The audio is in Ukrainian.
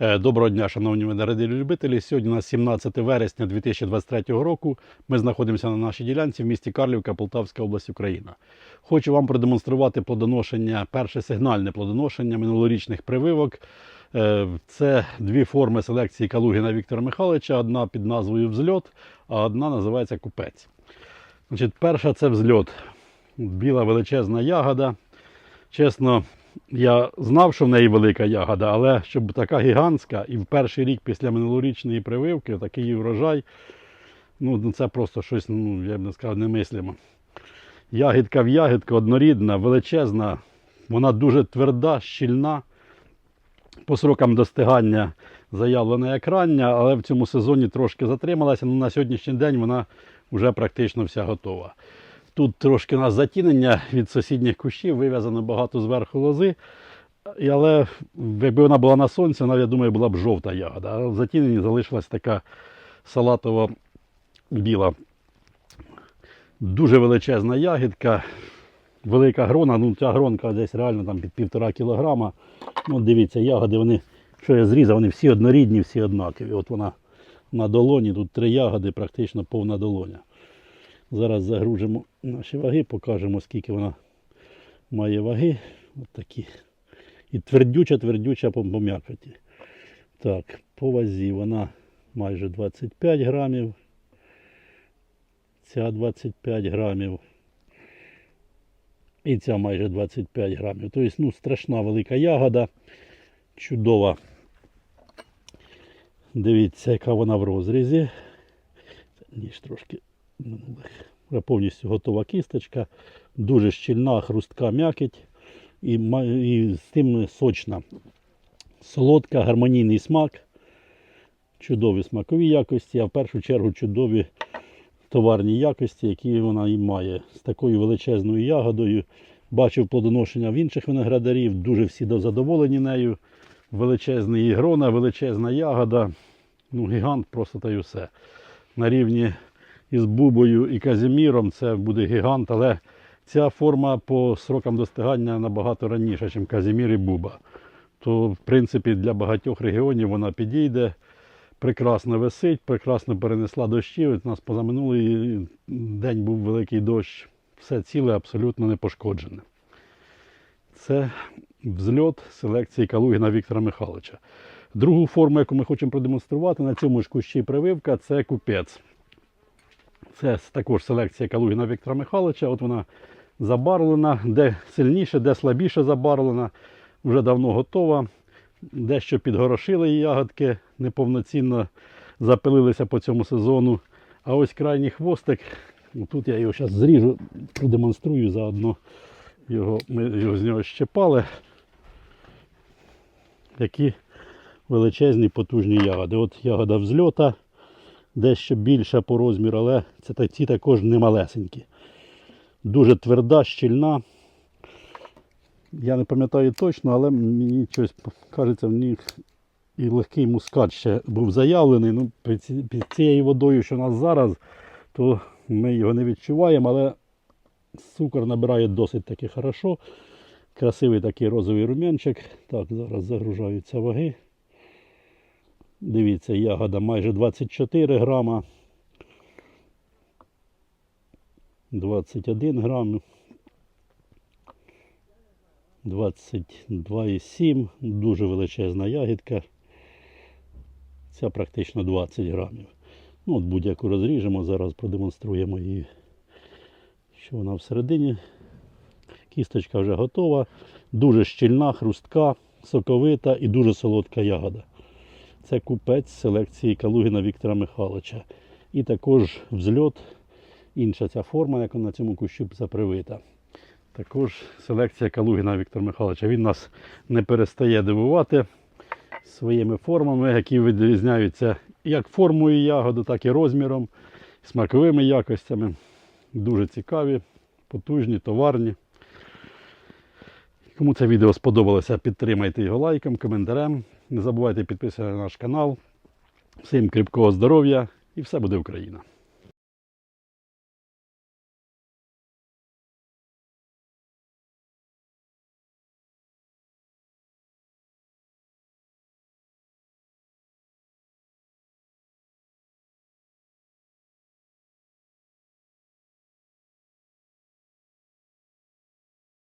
Е, Доброго дня, шановні виноградарі любителі. Сьогодні у нас 17 вересня 2023 року. Ми знаходимося на нашій ділянці в місті Карлівка, Полтавська область, Україна. Хочу вам продемонструвати плодоношення, перше сигнальне плодоношення минулорічних прививок. Е, Це дві форми селекції Калугіна Віктора Михайловича. Одна під назвою Взльот, а одна називається Купець. Значить, перша це взльот. Біла величезна ягода. Чесно, я знав, що в неї велика ягода, але щоб така гігантська і в перший рік після минулорічної прививки такий врожай, ну це просто щось, ну, я б не сказав, немислимо. Ягідка в ягідку однорідна, величезна, вона дуже тверда, щільна. По срокам достигання заявлена як рання, але в цьому сезоні трошки затрималася. Ну, на сьогоднішній день вона вже практично вся готова. Тут трошки у нас затінення від сусідніх кущів, вив'язано багато зверху лози. Але якби вона була на сонці, вона, я думаю, була б жовта ягода. А в затіненні залишилась така салатово біла. Дуже величезна ягідка, велика грона. Ну, ця гронка десь реально там під півтора кілограма. Ну, дивіться, ягоди, вони, що я зрізав, вони всі однорідні, всі однакові. От вона на долоні, тут три ягоди, практично повна долоня. Зараз загружимо наші ваги, покажемо, скільки вона має ваги. От такі. І твердюча, твердюча по м'якоті. Так, по вазі вона майже 25 грамів. Ця 25 грамів. І ця майже 25 грамів. Тобто, ну, страшна велика ягода. Чудова. Дивіться, яка вона в розрізі. Ніж трошки повністю готова кісточка. Дуже щільна, хрустка м'якіть. І, і з тим сочна. Солодка, гармонійний смак. Чудові смакові якості, а в першу чергу чудові товарні якості, які вона і має. З такою величезною ягодою. Бачив плодоношення в інших виноградарів, дуже всі задоволені нею. Величезний грона, величезна ягода. Ну, гігант просто та й все. На рівні із Бубою і Казіміром це буде гігант, але ця форма по срокам достигання набагато раніше, ніж Казімір і Буба. То, в принципі, для багатьох регіонів вона підійде, прекрасно висить, прекрасно перенесла дощі. У нас позаминулий день був великий дощ, все ціле, абсолютно не пошкоджене. Це взльот селекції Калугіна Віктора Михайловича. Другу форму, яку ми хочемо продемонструвати, на цьому ж кущі прививка, це купець. Це також селекція Калугіна Віктора Михайловича. От вона забарвлена, де сильніше, де слабіше забарвлена, вже давно готова. Дещо підгорошили її ягодки, неповноцінно запилилися по цьому сезону. А ось крайній хвостик, ну, тут я його зараз зріжу, продемонструю заодно. Його, ми його з нього щепали. Які величезні потужні ягоди. От ягода взльота, дещо більша по розміру, але це ці також не малесенькі. Дуже тверда, щільна. Я не пам'ятаю точно, але мені щось кажеться, в них і легкий мускат ще був заявлений. Ну, під цією водою, що у нас зараз, то ми його не відчуваємо, але цукор набирає досить таки хорошо. Красивий такий розовий рум'янчик. Так, зараз загружаються ваги. Дивіться, ягода майже 24 грама. 21 грам. 22,7. Дуже величезна ягідка. Ця практично 20 грамів. Ну, от будь-яку розріжемо, зараз продемонструємо її, що вона всередині. Кісточка вже готова. Дуже щільна, хрустка, соковита і дуже солодка ягода. Це купець селекції Калугіна Віктора Михайловича. І також взльот, інша ця форма, яка на цьому кущу запривита. Також селекція Калугіна Віктора Михайловича. Він нас не перестає дивувати своїми формами, які відрізняються як формою ягоди, так і розміром, смаковими якостями. Дуже цікаві, потужні, товарні. Кому це відео сподобалося, підтримайте його лайком, коментарем. Не забувайте підписатися на наш канал. Всім кріпкого здоров'я і все буде Україна!